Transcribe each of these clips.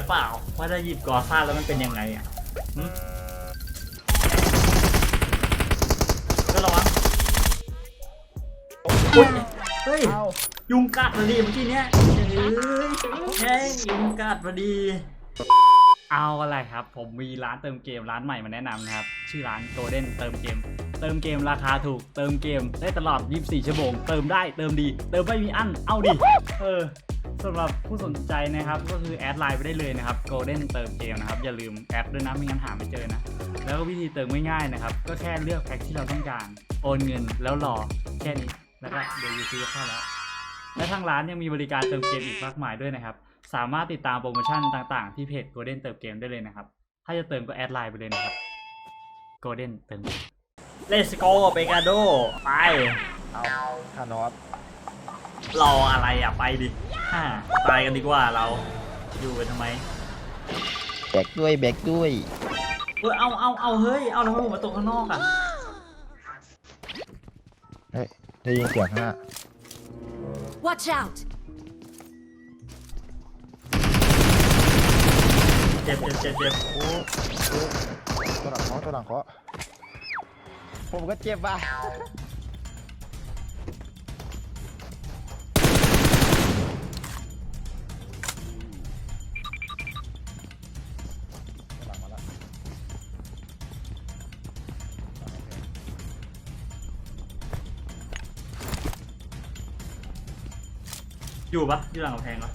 ก็รู้อยู่แล้วเปล่า ว่าถ้าหยิบกอซ่าแล้วมันเป็นยังไงอะหึก็ระวังอุ๊ยเฮ้ยเอายุงกัดมาดิเมื่อกี้เนี้ยเฮ้ยแค่ยุงกัดมาดี เอาอะไรครับ ผมมีร้านเติมเกมร้านใหม่มาแนะนำนะครับ ชื่อร้าน Golden เติมเกม เติมเกมราคาถูก เติมเกมได้ตลอด 24 ชั่วโมง เติมได้เติมดี เติมไม่มีอั้นเอาดิเออสำหรับผู้สนใจนะครับก็คือแอดไลน์ไปได้เลยนะครับ Golden เติมเกมนะครับ อย่าลืมแอดด้วยนะไม่งั้นหาไม่เจอนะ แล้วก็วิธีเติมง่ายๆนะครับ ก็แค่เลือกแพ็คที่เราต้องการ โอนเงินแล้วรอแค่นี้แล้วก็เดี๋ยวยูซีก็เข้าแล้วและทางร้านยังมีบริการเติมเกมอีกมากมายด้วยนะครับ สามารถติดตามโปรโมชั่นต่างๆ ที่เพจ Golden เติมเกมได้เลยนะครับ ถ้าจะเติมก็แอดไลน์ไปเลยนะครับ Golden เติมเกม Let's go เบกาโดไป เอาคานอสรออะไรอะ ไปดิฮ่าตายกันดีกว่าเรา อยู่กันทำไม แบกด้วยแบกด้วย เออเอาเอาเอาเฮ้ย เอาแล้วทำไมผมมาตกข้างนอกอะเฮ้ยได้ยินเสียงข้างหน้า Watch out! จ็บเจ็บเจ็บเจ็บโอ้โอ้ตัวหลังเคาะตัวหลังเคาะผมก็เจ็บว่ะตัวหลังมาแล้วอยู่ปะอยู่หลังกำแพงปะ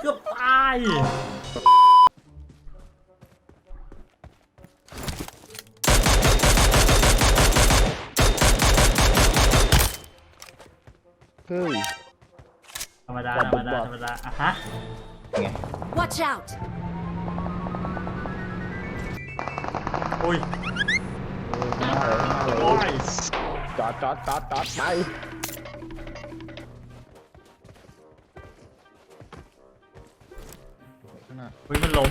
เกือบตายเฮ้ย ธรรมดาบอธทรรมดาบอทธรรมดาอะฮะไง Watch out! อุ้ยเออหน้าเลยหน้าเลโอ้ยยจอดจอดจอดจอดไป เฮ้ยมันล้ม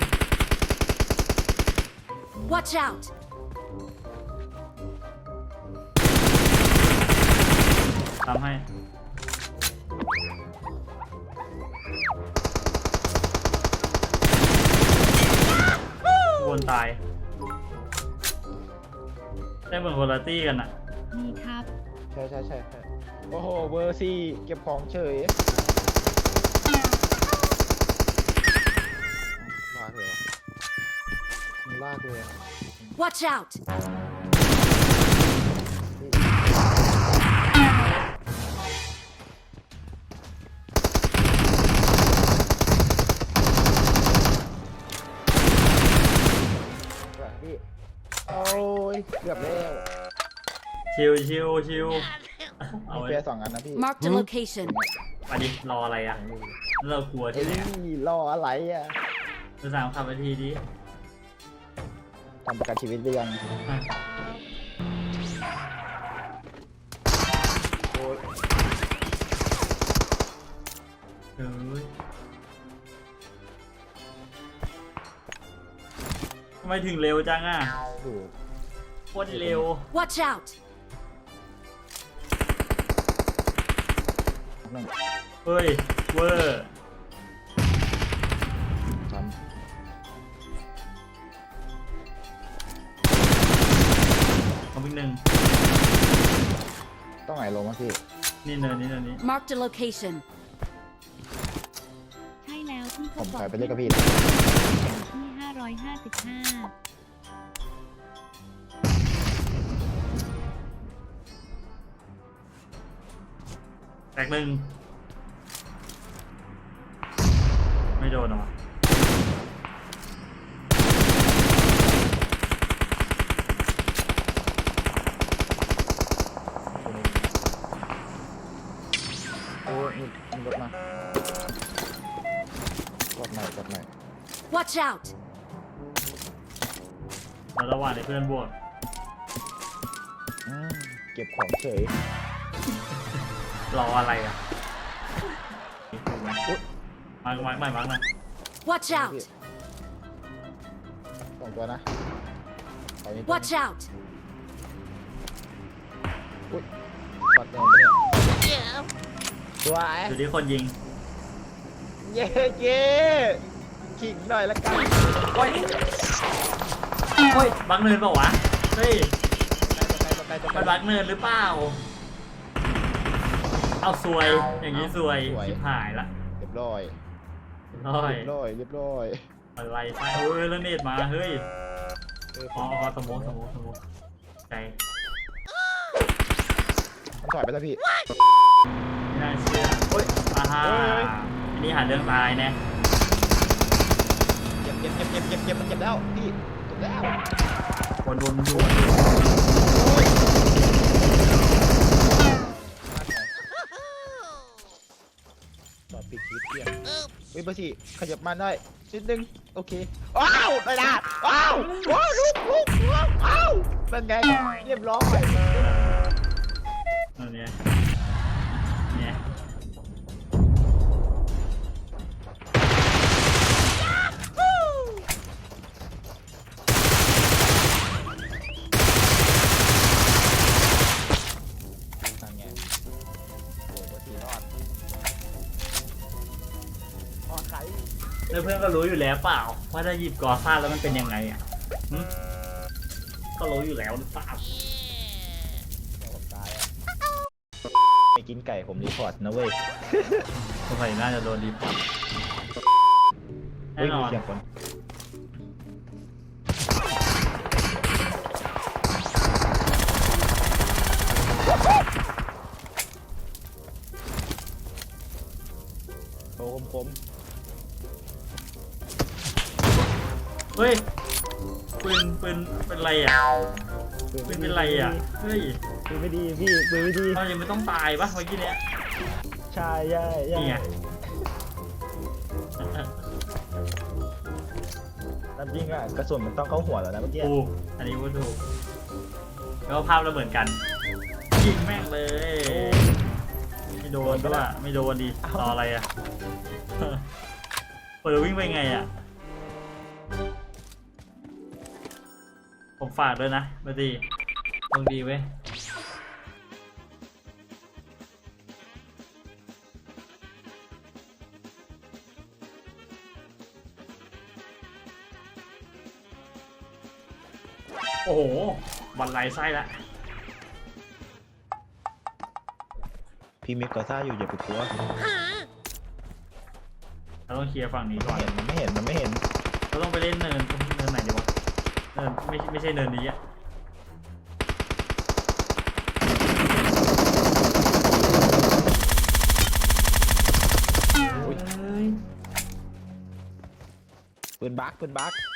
Watch out! ทำให้ วนตาย ได้เหมือนคนละตี้กันอะมีครับ ใช่ใช่ใช่ใช่โอ้โห เบอร์สี่เก็บของเฉย ลากเลยอะ Watch out! ว่ะพี่โอ้ยเกือบแล้วชิวชิวชิวเอามีไว้แค่สองอันนะพี่ Marked a location. อันนี้รออะไรอะเรากลัวเอ้ที่ยไหนอะรออะไรอะจะสามคำนาทีดิ ทำประกันชีวิตหรือยังอะโอ้ยเฮ้ยทำไมถึงเร็วจังอะถูกโคตรเร็ว Watch out! นั่งเฮ้ย เวอร์ ต้องไหนลงมาพี่ นี่เนินนี่เนินนี่ Marked a location. ใช่แล้วที่ผเขามบอกไปไปเล่นกับพี่ที่ 555 แตกหนึ่งไม่โดนหรอวะโอ้ Watch out! แล้วระหว่างที่เพื่อนบวกอืมเก็บของเฉยรออะไรอะอุ๊ยมาร์กมาร์กมาร์กมาร์กนะ Watch out! สองตัวนะตอนนี้ Watch out! ปัดเดินไปเนี่ยสวยดูที่คนยิง เย้เย้ ขิงหน่อยละกันโอ้ยโอ้ยบักเนินเปล่าวะ เฮ้ย ไปไปไปไปมันบักเนินหรือเปล่า เอาซวย อย่างนี้ซวย ชิบหายละเรียบร้อยร้อยเรียบร้อยเรียบร้อยอะไรไปโอ้ยแล้วเนตมา เฮ้ย เอออ๋ออ๋อสโมองสโมองสโมองใจผมถอยไปแล้วพี่ ไม่น่าเชื่อโอ้ยอาฮาเฮ้ย อันนี้หาเรื่องตายแน่ เจ็บเจ็บเจ็บเจ็บเจ็บมันเจ็บแล้วพี่เจ็บแล้ววนวนอยู่ต่อปิดชีวิตเพียงเฮ้ยเบอร์สี่ขยับมาได้นิดนึงโอเคว้าวได้ละว้าวว้าวลุกลุกว้าวเป็นไงเรียบร้อยอันเนี้ยเนี่ย ก็รู้อยู่แล้วเปล่า ว่าถ้าหยิบกอซ่าแล้วมันเป็นยังไงอะหึก็รู้อยู่แล้วหรือเปล่าเดี๋ยวผมตายอะไม่กินไก่ผมรีพอร์ตนะเว้ยสงสัยน่าจะโดนดีพอร์ตแน่เฮ้ยนมีอนเสียงคนโอ้คมคม เฮ้ยปืนปืนเป็นไรอะๆปืนเป็นไรอะเฮ้ยปืนไม่ดีพี่ปืนไม่ดีเรายังไม่ต้องตายปะเมื่อกี้เนี้ยใช่ใช่ใช่นี่ไงตามจริงอะกระสุนมันต้องเข้าหัวแล้วนะเมื่อกี้ถูกอันนี้พูดถูกแล้วภาพเราเหมือนกันยิงแม่งเลย ไม่โดนก็ว่าไม่โดนดีรออะไรอะเปิดวิ่งไปไงอะ ผมฝากด้วยนะมาดีตรงดีเว้ยโอ้โหบันไลไส้ละ พี่มิกกอซ่าอยู่อย่าไปกลัวเราต้องเคลียร์ฝั่งนี้ก่อน เห็นมันไม่เห็นมันไม่เห็น เราต้องไปเล่นเนินเนินไหนดีวะ เนินไม่ไม่ใช่เนินนี้อะอุ๊ยเอ้ยปืนบักปืนบักก็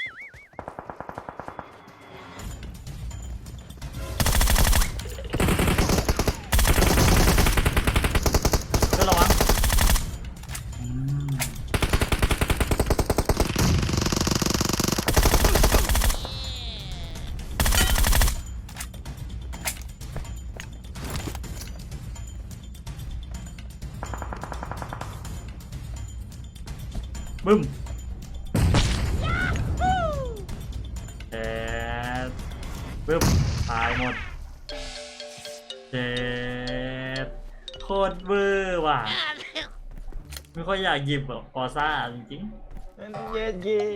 บึ้มเอ็ดบึ้มตายหมดเจ็ดโคตรเวอร์ว่ะ ไม่ค่อยอยากหยิบหรอกกอซ่าจริงเย้เย้ๆ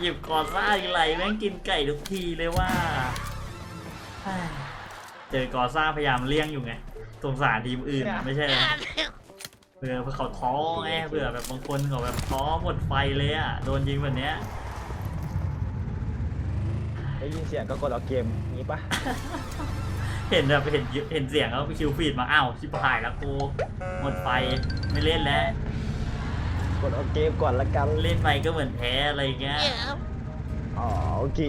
หยิบกอซ่าอีไรแม่งกินไก่ทุกทีเลยว่าเฮ้ยเจอกอซ่าพยายามเลี่ยงอยู่ไง สงสารทีมอื่นอะไม่ใช่เหรอเผื่อเผื่อเขาท้อไงเผื่อแบบบางคนเขาแบบท้อหมดไฟเลยอะโดนยิงแบบเนี้ยได้ยินเสียงก็กดเอาเกมนี้ปะเห็นแบบเห็นเห็นเสียงแล้วไปคิวฟีดมาอ้าวชิบหายแล้วกูหมดไฟไม่เล่นแล้วกดเอาเกมก่อนละกันเล่นไปก็เหมือนแพ้อะไรอย่างเงี้ยอ๋อโอเค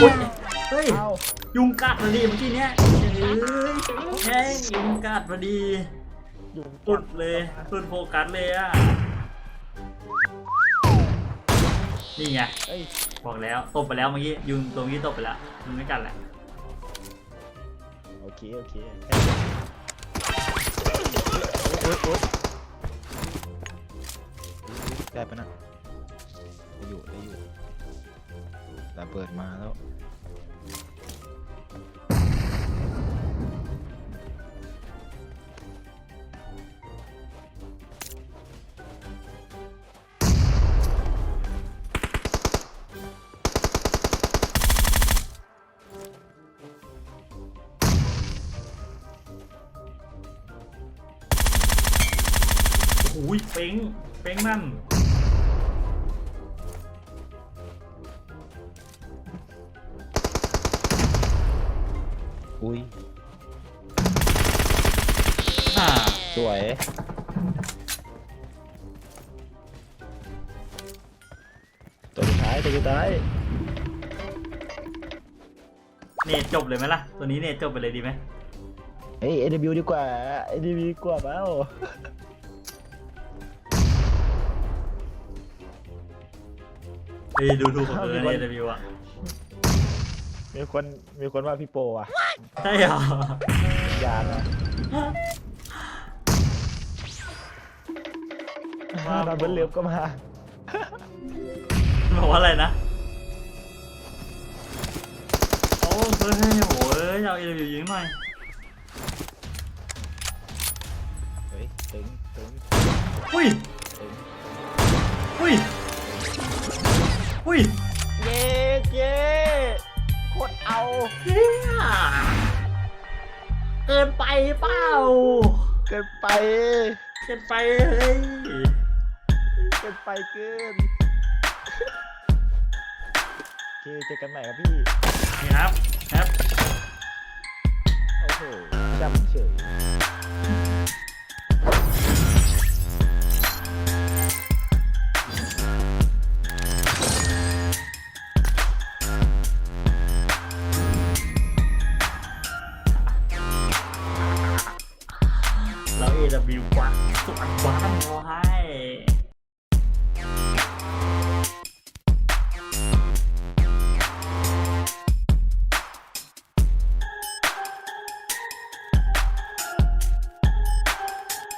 เฮ้ย เอายุงกัดพอดีเมื่อกี้เนี้ยเอ้ยแช่งยุงกัดพอดีอยู่ปุดเลยปุดโฟกัสเลยอะ นี่ไง เอ้ยบอกแล้วตบไปแล้วเมื่อกี้ยุงตัวเมื่อกี้ตบไปแล้วมันไม่กัดแหละ โอเคโอเคโอ๊ยโอ๊ยได้ปะนะได้อยู่ได้อยู่ แต่เปิดมาแล้วโอ้ยเป้งเป้งนั่น อุ้ยอ่าสวย ตัวสุดท้ายตัวสุดท้ายเนตจบเลยไหมล่ะ ตัวนี้เนตจบไปเลยดีไหมเฮ้ย AW ดีกว่า AW ดีกว่าเปล่าเฮ้ยดูถูกผมเลยในรีวิวอะ มีคนมีคนว่าพี่โปอะใช่เหรอ ยานอะดับเบิลเลิฟก็มา บอกว่าอะไรนะ โอ้เฮ้ยโหเอ้ยเอาเอรีวิวยิงหน่อยเฮ้ยตึงตึงอุ้ย ตึงอุ้ย อุ้ยเย้ เฮียเกินไปเปล่า เกินไป เกินไปเฮ้ย เกินไปเกินโอเคเจอกันใหม่ครับพี่ นี่ครับ ครับ โอ้โหจำเฉย